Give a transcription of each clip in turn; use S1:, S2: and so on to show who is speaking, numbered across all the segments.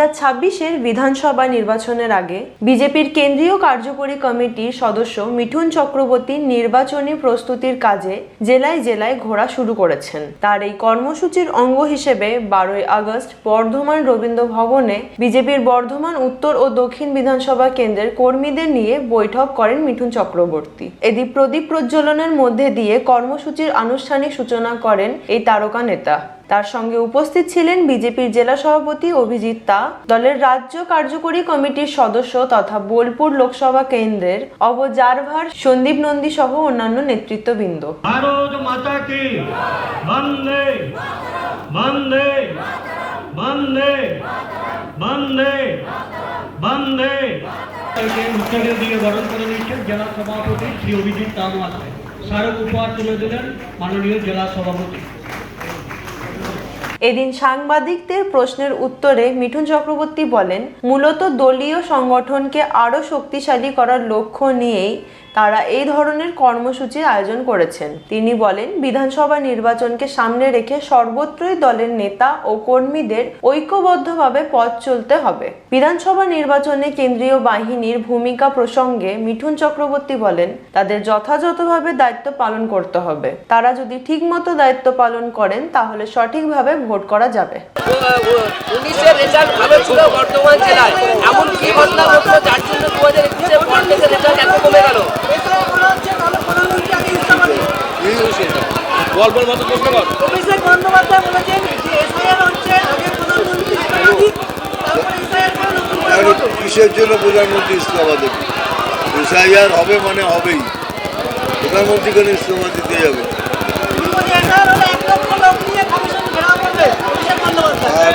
S1: হাজার বিধানসভা নির্বাচনের আগে বিজেপির কেন্দ্রীয় কার্যকরী কমিটির সদস্য মিঠুন চক্রবর্তী নির্বাচনী প্রস্তুতির কাজে জেলায় জেলায় ঘোরা শুরু করেছেন। তার এই কর্মসূচির অঙ্গ হিসেবে বারোই আগস্ট বর্ধমান রবীন্দ্র ভবনে বিজেপির বর্ধমান উত্তর ও দক্ষিণ বিধানসভা কেন্দ্রের কর্মীদের নিয়ে বৈঠক করেন মিঠুন চক্রবর্তী। এদি প্রদীপ প্রজ্বলনের মধ্যে দিয়ে কর্মসূচির আনুষ্ঠানিক সূচনা করেন এই তারকা নেতা। তার সঙ্গে উপস্থিত ছিলেন বিজেপির জেলা সভাপতি অভিজিৎ তা দলের রাজ্য কার্যকরী কমিটির সদস্য তথা বোলপুর লোকসভা কেন্দ্রের অবজারভার সন্দীপ নন্দী সহ অন্যান্য নেতৃত্ববৃন্দ।
S2: ভারত মাতা কি বন্দে বন্দে বন্দে বন্দে। বন্দে উত্তরের দিকে বরণ করে নিচ্ছেন জেলা সভাপতি শ্রী অভিজিৎ স্মারক উপহার তুলে দিলেন মাননীয় জেলা সভাপতি।
S1: এদিন সাংবাদিকদের প্রশ্নের উত্তরে মিঠুন চক্রবর্তী বলেন, মূলত দলীয় সংগঠনকে আরও শক্তিশালী করার লক্ষ্য নিয়েই তারা এই ধরনের কর্মসূচির আয়োজন করেছেন। তিনি বলেন, বিধানসভা নির্বাচনকে সামনে রেখে সর্বত্রই দলের নেতা ও কর্মীদের ঐক্যবদ্ধভাবে পথ চলতে হবে। বিধানসভা নির্বাচনে কেন্দ্রীয় বাহিনীর ভূমিকা প্রসঙ্গে মিঠুন চক্রবর্তী বলেন, তাদের যথাযথভাবে দায়িত্ব পালন করতে হবে। তারা যদি ঠিকমতো দায়িত্ব পালন করেন, তাহলে সঠিকভাবে ভোট করা যাবে।
S3: জেলায় এমন কি ঘটনা ঘটলো যার জন্য দু হাজার থেকে রেজাল্ট এত কমে গেল। গল্পের মতো প্রশ্ন কর
S4: অভিষেক বন্দ্যোপাধ্যায় বলেছেন যে এসআইআর হচ্ছে আগে প্রধানমন্ত্রী ইস্তফা দিক তারপর এসআইআর করে নতুন করে
S5: কিসের জন্য প্রধানমন্ত্রী দেবে? এসআইআর হবে মানে হবেই। প্রধানমন্ত্রী কেন ইস্তফা দিতে যাবে?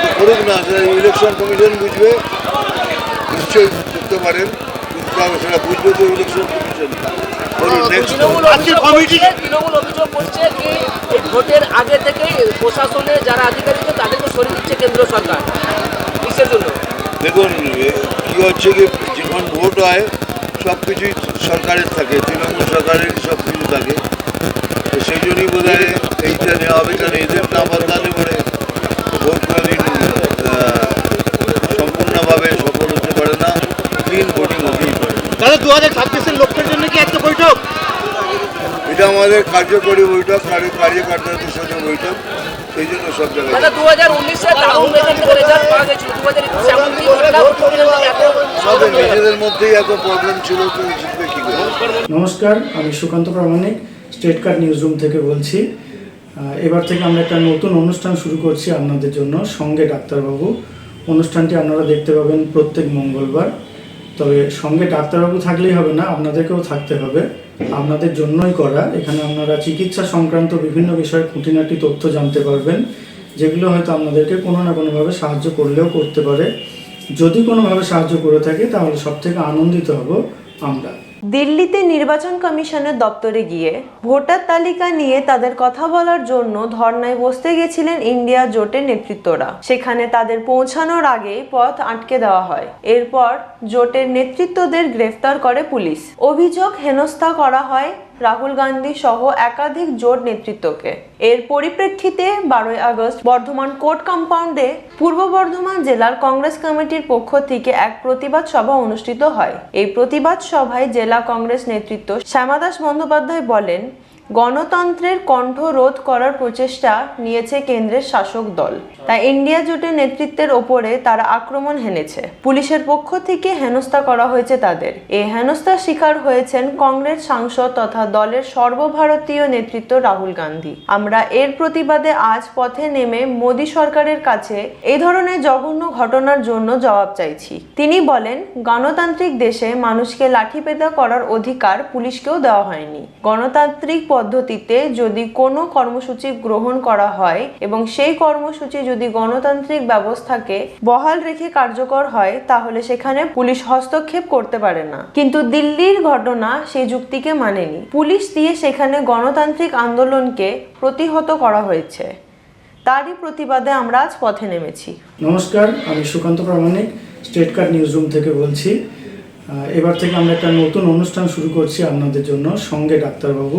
S5: তো করুক না ইলেকশন কমিশন বুঝবে। নিশ্চয়ই করতে পারেন। তাও সেটা বুঝবে তো ইলেকশন কমিশন
S3: তৃণমূল অভিযোগ করছে কি এই ভোটের আগে থেকেই প্রশাসনের যারা আধিকারিক তাদেরকে সরিয়ে দিচ্ছে কেন্দ্র সরকার। কিসের জন্য?
S5: দেখুন এ, কি হচ্ছে কি যখন ভোট হয় সব কিছুই সরকারের থাকে তৃণমূল সরকারের সব কিছু থাকে সেই জন্যই বোধ হয় এইটা নেওয়া হবে কারণ এদের না বদলালে পরে ভোট কোনোদিন আহ, সম্পূর্ণভাবে সফল হতে পারে না ক্লিন ভোটিং হতেই পারে না।
S6: দাদা দু হাজার ছাব্বিশের লক্ষ্যের জন্য কি একটা বৈঠক
S5: এটা আমাদের কার্যকরী বৈঠক কার্য কার্যকর্তাদের সাথে বৈঠক সেই জন্য সব জায়গায়
S3: মানে কি
S5: নিজেদের মধ্যেই এত প্রবলেম ছিল জিতবে
S7: নমস্কার আমি Sukanta Pramanik state card news room থেকে বলছি। এবার থেকে আমরা একটা নতুন অনুষ্ঠান শুরু করছি আপনাদের জন্য সঙ্গে ডাক্তারবাবু। অনুষ্ঠানটি আপনারা দেখতে পাবেন প্রত্যেক মঙ্গলবার। তবে সঙ্গে ডাক্তারবাবু থাকলেই হবে না, আপনাদেরকেও থাকতে হবে। আপনাদের জন্যই করা। এখানে আপনারা চিকিৎসা সংক্রান্ত বিভিন্ন বিষয়ে খুঁটিনাটি তথ্য জানতে পারবেন, যেগুলো হয়তো আপনাদেরকে কোনো না কোনোভাবে সাহায্য করলেও করতে পারে। যদি কোনোভাবে সাহায্য করে থাকে, তাহলে সব থেকে আনন্দিত হব আমরা।
S1: দিল্লিতে নির্বাচন কমিশনের দপ্তরে গিয়ে ভোটার তালিকা নিয়ে তাদের কথা বলার জন্য ধর্নায় বসতে গেছিলেন ইন্ডিয়া জোটের নেতৃত্বরা। সেখানে তাদের পৌঁছানোর আগে পথ আটকে দেওয়া হয়। এরপর জোটের নেতৃত্বদের গ্রেফতার করে পুলিশ। অভিযোগ হেনস্থা করা হয় রাহুল গান্ধী সহ একাধিক জোট নেতৃত্বকে। এর পরিপ্রেক্ষিতে বারোই আগস্ট বর্ধমান কোর্ট কম্পাউন্ডে পূর্ব বর্ধমান জেলার কংগ্রেস কমিটির পক্ষ থেকে এক প্রতিবাদ সভা অনুষ্ঠিত হয়। এই প্রতিবাদ সভায় জেলা কংগ্রেস নেতৃত্ব শ্যামাদাস বন্দ্যোপাধ্যায় বলেন গণতন্ত্রের কণ্ঠ রোধ করার প্রচেষ্টা নিয়েছে কেন্দ্রের শাসক দল। তাই ইন্ডিয়া জোটের নেতৃত্বের ওপরে তারা আক্রমণ হেনেছে। পুলিশের পক্ষ থেকে হেনস্থা করা হয়েছে তাদের। এই হেনস্থার শিকার হয়েছেন কংগ্রেস সাংসদ তথা দলের সর্বভারতীয় নেতৃত্ব রাহুল গান্ধী। আমরা এর প্রতিবাদে আজ পথে নেমে মোদী সরকারের কাছে এই ধরনের জঘন্য ঘটনার জন্য জবাব চাইছি। তিনি বলেন, গণতান্ত্রিক দেশে মানুষকে লাঠিপেটা করার অধিকার পুলিশকেও দেওয়া হয়নি। গণতান্ত্রিক পদ্ধতিতে যদি কোনো কর্মসূচি গ্রহণ করা হয় এবং সেই কর্মসূচি যদি গণতান্ত্রিক ব্যবস্থাকে বহাল রেখে কার্যকর হয়, তাহলে সেখানে পুলিশ হস্তক্ষেপ করতে পারে না। কিন্তু দিল্লির ঘটনা সেই যুক্তিকে মানেনি। পুলিশ দিয়ে সেখানে গণতান্ত্রিক আন্দোলনকে প্রতিহত করা হয়েছে। তারই প্রতিবাদে আমরা আজ পথে নেমেছি।
S7: নমস্কার, আমি Sukanta Pramanik, state card news room থেকে বলছি। এবার থেকে আমরা একটা নতুন অনুষ্ঠান শুরু করছি আপনাদের জন্য, সঙ্গে ডাক্তারবাবু।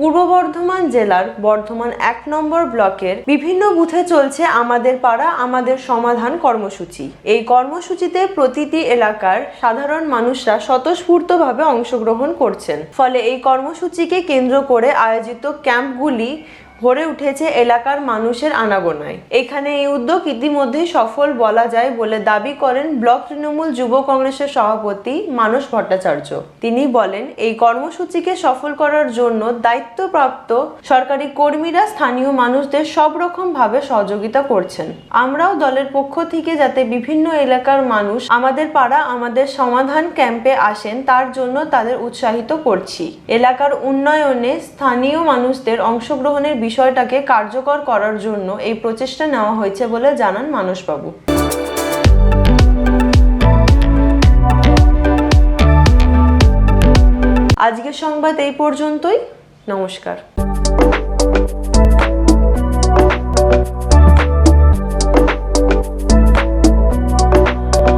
S1: পূর্ব বর্ধমান জেলার বর্ধমান এক নম্বর ব্লকের বিভিন্ন বুথে চলছে আমাদের পাড়া, আমাদের সমাধান কর্মসূচি। এই কর্মসূচিতে প্রতিটি এলাকার সাধারণ মানুষরা স্বতঃস্ফূর্তভাবে অংশগ্রহণ করছেন। ফলে এই কর্মসূচিকে কেন্দ্র করে আয়োজিত ক্যাম্পগুলি ভরে উঠেছে এলাকার মানুষের আনাগোনায়। এখানে এই উদ্যোগ ইতিমধ্যেই সফল বলা যায় বলে দাবি করেন ব্লক তৃণমূল যুব কংগ্রেসের সভাপতি মানস ভট্টাচার্য। তিনি বলেন, এই কর্মসূচিকে সফল করার জন্য দায়িত্বপ্রাপ্ত সরকারি কর্মীরা স্থানীয় মানুষদের সব রকম ভাবে সহযোগিতা করছেন। আমরাও দলের পক্ষ থেকে যাতে বিভিন্ন এলাকার মানুষ আমাদের পাড়া, আমাদের সমাধান ক্যাম্পে আসেন, তার জন্য তাদের উৎসাহিত করছি। এলাকার উন্নয়নে স্থানীয় মানুষদের অংশগ্রহণের বিষয়টাকে কার্যকর করার জন্য এই প্রচেষ্টা নেওয়া হয়েছে বলে জানান মানসবাবু। আজকের সংবাদ এই পর্যন্তই। নমস্কার।